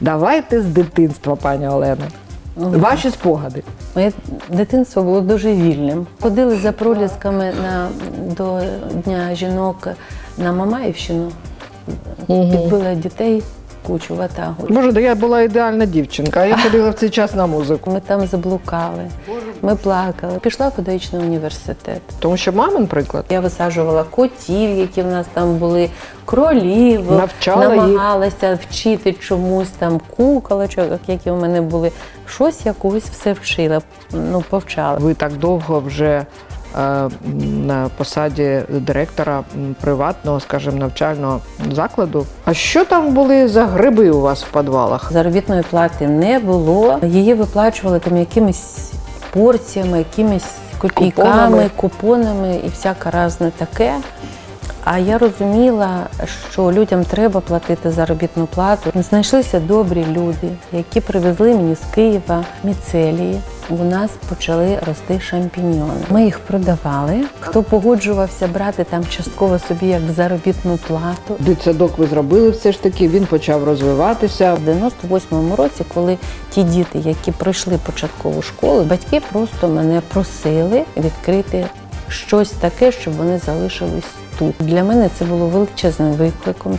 Давайте з дитинства, пані Олена. Ваші спогади. Моє дитинство було дуже вільним. Ходили за пролісками на, до Дня жінок на Мамаївщину, підбили дітей кучу ватагу. Боже, да я була ідеальна дівчинка, а я ходила в цей час на музику. Ми там заблукали, ми плакали. Пішла в педагогічний університет. Тому що мамин приклад. Я висаджувала котів, які в нас там були, кролів, Навчала їх. намагалася вчити чомусь там куколочок, які у мене були. Щось якогось все вчила, ну повчала. Ви так довго вже на посаді директора приватного, скажімо, навчального закладу. А що там були за гриби у вас в підвалах? Заробітної плати не було. Її виплачували там якимись порціями, якимись копійками, Купонами. купонами, і всяке разне таке. А я розуміла, що людям треба платити заробітну плату. Знайшлися добрі люди, які привезли мені з Києва міцелії. У нас почали рости шампіньйони. Ми їх продавали. Хто погоджувався брати там частково собі як заробітну плату, Дитсадок ви зробили все ж таки, він почав розвиватися. в 98-му році, коли ті діти, які пройшли початкову школу, батьки просто мене просили відкрити щось таке, щоб вони залишились тут. Для мене це було величезним викликом.